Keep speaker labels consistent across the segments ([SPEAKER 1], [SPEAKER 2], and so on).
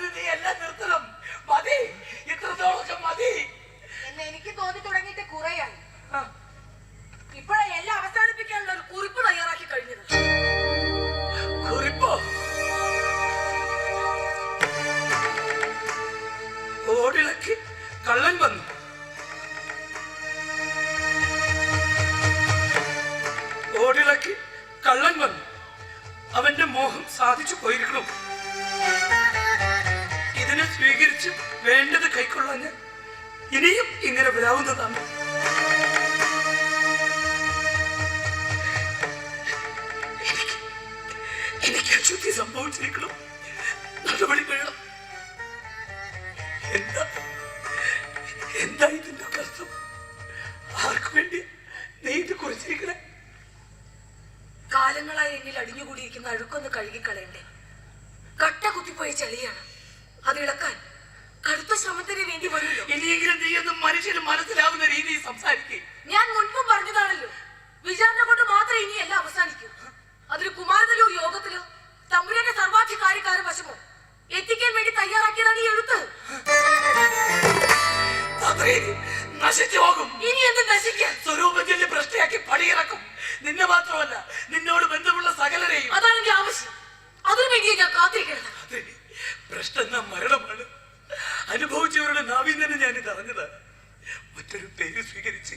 [SPEAKER 1] അതിന് നീ എല്ലാം നിർത്തണം. മതി. ഇത്രത്തോളം മതി.
[SPEAKER 2] എന്ന് എനിക്ക് തോന്നി തുടങ്ങിയിട്ട് കുറെയായി.
[SPEAKER 1] ആ,
[SPEAKER 2] എല്ലാം അവസാനിപ്പിക്കാനുള്ള ഒരു കുറിപ്പ് തയ്യാറാക്കി കഴിഞ്ഞത്.
[SPEAKER 1] കുറിപ്പോ? ഓടിളക്കി കള്ളൻ വന്നു. ഓടിളക്കി കള്ളൻ വന്നു. അവന്റെ മോഹം സാധിച്ചു പോയിരിക്കണം. സ്വീകരിച്ച് വേണ്ടത് കൈക്കൊള്ളാൻ ഇനിയും ഇങ്ങനെ വരാവുന്നതാണ്. എനിക്ക് അശുദ്ധി സംഭവിച്ചിരിക്കണം നടപടി വേണം എന്താ? എന്താ ഇതിന്റെ അർത്ഥം? ആർക്കു വേണ്ടി നീ ഇത് കുറിച്ചിരിക്കണേ
[SPEAKER 2] കാലങ്ങളായി എന്നിൽ അടിഞ്ഞുകൂടിയിരിക്കുന്ന അഴുക്കൊന്ന് കഴുകിക്കളയണ്ടേ? കട്ട കുത്തിപ്പോയ ചെളിയാണ്. അത് ഇളക്കാൻ കടുത്ത ശ്രമത്തിന് വേണ്ടി വരുമല്ലോ.
[SPEAKER 1] ഇനിയെങ്കിലും നീ ഒന്നും മനുഷ്യന് മനസ്സിലാവുന്ന രീതിയിൽ സംസാരിക്കേ.
[SPEAKER 2] ഞാൻ മുൻപ് പറഞ്ഞതാണല്ലോ. വിചാരണ കൊണ്ട് മാത്രം ഇനി എല്ലാം അവസാനിക്കൂ. അതിന് കുമാരത്തിലോ യോഗത്തിലോ തമ്പുരാന്റെ സർവാധികാരിക്കാരും വശമോ? എത്തിക്കാൻ വേണ്ടി തയ്യാറാക്കിയതാണ് ഈ എഴുത്ത്.
[SPEAKER 1] നശിച്ചു പോകും.
[SPEAKER 2] ഇനി എന്ത് നശിക്കാൻ?
[SPEAKER 1] സ്വരൂപത്തിന്റെ ഭ്രഷ്ടയാക്കി പടിയിറക്കും. നിന്നെ മാത്രമല്ല നിന്നോട് ബന്ധമുള്ള സകലരെയും.
[SPEAKER 2] അതാണ് എന്റെ ആവശ്യം അതിനു വേണ്ടി ഞാൻ കാത്തിരിക്കണം
[SPEAKER 1] അതെ, മരണമാണ്. അനുഭവിച്ചവരുടെ നാവിൽ തന്നെ ഞാൻ ഇത് അറിഞ്ഞത് മറ്റൊരു പേര് സ്വീകരിച്ച്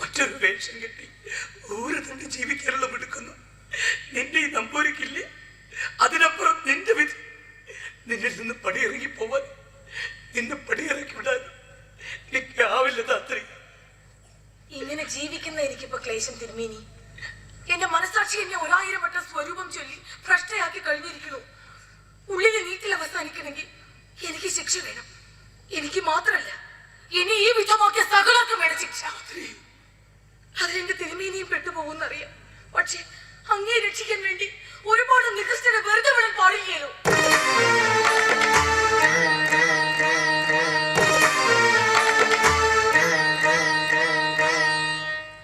[SPEAKER 1] മറ്റൊരു വേഷം കെട്ടി ഓരോ തന്നെ ജീവിക്കാനുള്ള മിടുക്കുന്നു. നിന്റെ ഈ നമ്പൂരിക്കില്ലേ? അതിനപ്പുറം നിന്റെ വിധി. നിന്നിൽ നിന്ന് പടിയിറങ്ങി പോവാൻ നിന്നെ പടിയിറക്കി വിടാൻ എനിക്കാവില്ല താത്രി
[SPEAKER 2] ഇങ്ങനെ ജീവിക്കുന്ന എനിക്കിപ്പോ ക്ലേശം തിരുമേനി. എന്റെ മനസാക്ഷി എന്നെ ഒരായിരം വട്ടം സ്വരൂപം ചൊല്ലി ഭ്രഷ്ടയാക്കി കഴിഞ്ഞിരിക്കുന്നു ഉള്ളിലെ നീറ്റിൽ അവസാനിക്കണമെങ്കിൽ എനിക്ക് ശിക്ഷ വേണം എനിക്ക് മാത്രല്ല. ഇനി ഈ വിധമാക്കിയ സകലർക്കും വേണം ശിക്ഷ. അതിലെന്റെ തിരുമേനിയും പെട്ടുപോകുന്നറിയാം പക്ഷെ അങ്ങേ രക്ഷിക്കാൻ വേണ്ടി ഒരുപാട് നികൃഷ്ടരെ വെറുതെ